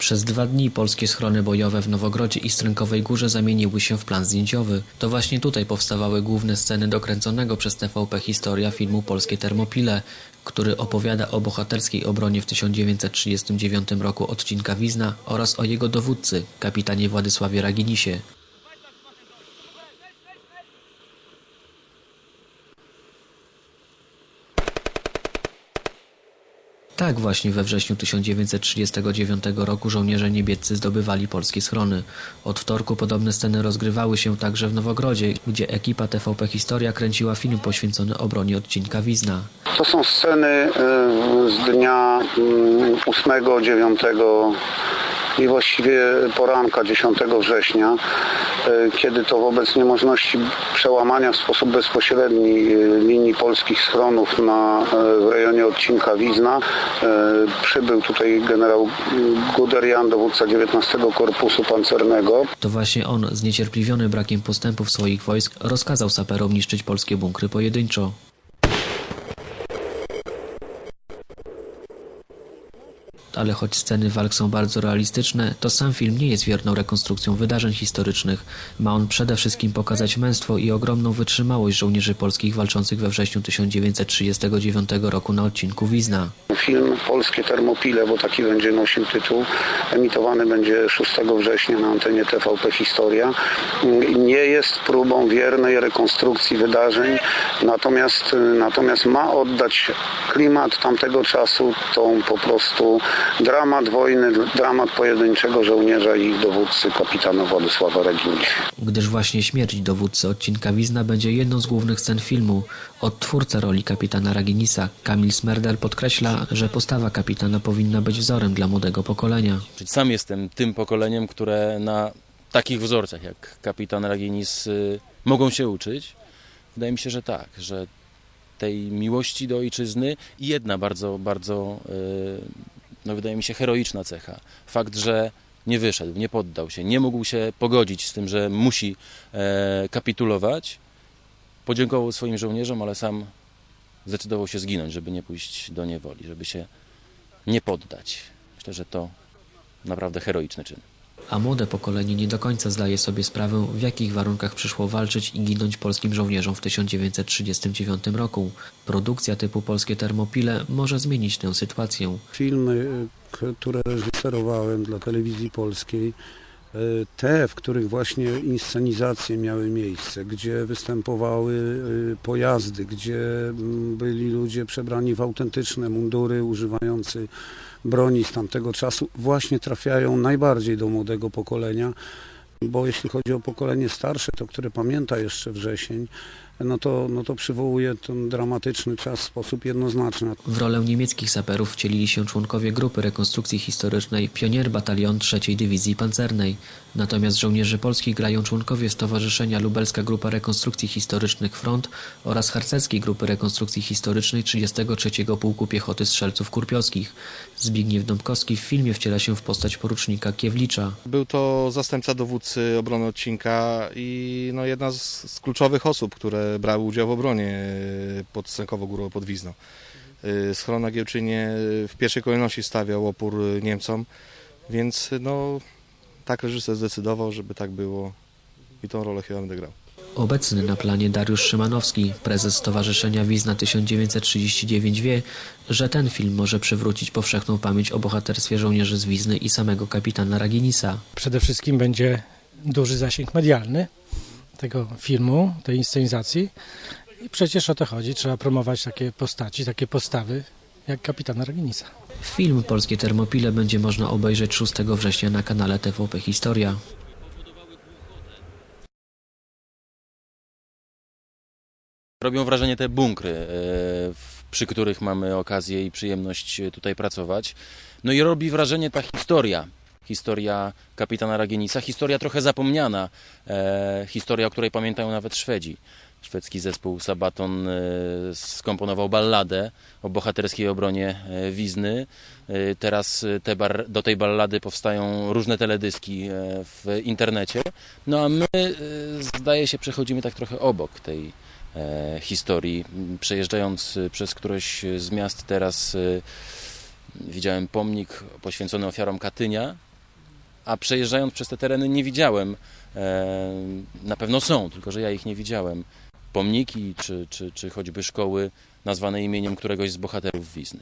Przez dwa dni polskie schrony bojowe w Nowogrodzie i Strękowej Górze zamieniły się w plan zdjęciowy. To właśnie tutaj powstawały główne sceny dokręconego przez TVP historia filmu Polskie Termopile, który opowiada o bohaterskiej obronie w 1939 roku odcinka Wizna oraz o jego dowódcy, kapitanie Władysławie Raginisie. Tak właśnie we wrześniu 1939 roku żołnierze niemieccy zdobywali polskie schrony. Od wtorku podobne sceny rozgrywały się także w Nowogrodzie, gdzie ekipa TVP Historia kręciła film poświęcony obronie odcinka Wizna. To są sceny y, z dnia mm, 8, 9 i właściwie poranka 10 września, y, kiedy to wobec niemożności przełamania w sposób bezpośredni y, linii polskich schronów na, y, w rejonie odcinka Wizna przybył tutaj generał Guderian, dowódca 19 Korpusu Pancernego. To właśnie on, zniecierpliwiony brakiem postępów swoich wojsk, rozkazał saperom niszczyć polskie bunkry pojedynczo. Ale choć sceny walk są bardzo realistyczne, to sam film nie jest wierną rekonstrukcją wydarzeń historycznych. Ma on przede wszystkim pokazać męstwo i ogromną wytrzymałość żołnierzy polskich walczących we wrześniu 1939 roku na odcinku Wizna. Film Polskie Termopile, bo taki będzie nosił tytuł, emitowany będzie 6 września na antenie TVP Historia. Nie jest próbą wiernej rekonstrukcji wydarzeń, natomiast, natomiast ma oddać klimat tamtego czasu, tą po prostu dramat wojny, dramat pojedynczego żołnierza i dowódcy kapitana Władysława Raginisia. Gdyż właśnie śmierć dowódcy odcinka Wizna będzie jedną z głównych scen filmu. Odtwórca roli kapitana Raginisa, Kamil Smerdel podkreśla, że postawa kapitana powinna być wzorem dla młodego pokolenia. Czyli Sam jestem tym pokoleniem, które na takich wzorcach jak kapitan Raginis y, mogą się uczyć. Wydaje mi się, że tak, że tej miłości do ojczyzny i jedna bardzo, bardzo, y, no wydaje mi się, heroiczna cecha. Fakt, że nie wyszedł, nie poddał się, nie mógł się pogodzić z tym, że musi e, kapitulować. Podziękował swoim żołnierzom, ale sam zdecydował się zginąć, żeby nie pójść do niewoli, żeby się nie poddać. Myślę, że to naprawdę heroiczny czyn. A młode pokolenie nie do końca zdaje sobie sprawę, w jakich warunkach przyszło walczyć i ginąć polskim żołnierzom w 1939 roku. Produkcja typu Polskie Termopile może zmienić tę sytuację. Filmy, k- które reżyserowałem dla telewizji polskiej, e, te, w których właśnie inscenizacje miały miejsce, gdzie występowały e, pojazdy, gdzie mm, byli ludzie przebrani w autentyczne mundury, używający broni z tamtego czasu, właśnie trafiają najbardziej do młodego pokolenia, bo jeśli chodzi o pokolenie starsze, to które pamięta jeszcze wrzesień, no to, no to przywołuje ten dramatyczny czas w sposób jednoznaczny. W rolę niemieckich saperów wcielili się członkowie grupy rekonstrukcji historycznej Pionier Batalion III Dywizji Pancernej. Natomiast żołnierzy polskich grają członkowie Stowarzyszenia Lubelska Grupa Rekonstrukcji Historycznych Front oraz Harcerskiej Grupy Rekonstrukcji Historycznej 33 Pułku Piechoty Strzelców Kurpiowskich. Zbigniew Dąbkowski w filmie wciela się w postać porucznika Kiewlicza. Był to zastępca dowódcy obrony odcinka i no, jedna z, z kluczowych osób, które brały udział w obronie e, pod Sękową Górą pod Wizną. E, Schron na Giełczynie w pierwszej kolejności stawiał opór Niemcom, więc no, tak reżyser zdecydował, żeby tak było i tą rolę chyba będę grał. Obecny na planie Dariusz Szymanowski, prezes Stowarzyszenia Wizna 1939 wie, że ten film może przywrócić powszechną pamięć o bohaterstwie żołnierzy z Wizny i samego kapitana Raginisa. przede wszystkim będzie duży zasięg medialny tego filmu, tej inscenizacji. I przecież o to chodzi, trzeba promować takie postaci, takie postawy jak kapitana Raginisa. Film Polskie Termopile będzie można obejrzeć 6 września na kanale TVP Historia. Robią wrażenie te bunkry, e, przy których mamy okazję i przyjemność tutaj pracować. No i robi wrażenie ta historia. Historia kapitana Ragienisa, historia trochę zapomniana, e, historia, o której pamiętają nawet Szwedzi. Szwedzki zespół Sabaton e, skomponował balladę o bohaterskiej obronie e, Wizny. E, Teraz te bar, do tej ballady powstają różne teledyski w internecie. No a my, zdaje się, przechodzimy tak trochę obok tej, historii. Przejeżdżając przez któreś z miast teraz widziałem pomnik poświęcony ofiarom Katynia a przejeżdżając przez te tereny nie widziałem, e, na pewno są, tylko że ja ich nie widziałem, pomniki czy, czy, czy choćby szkoły nazwane imieniem któregoś z bohaterów Wizny.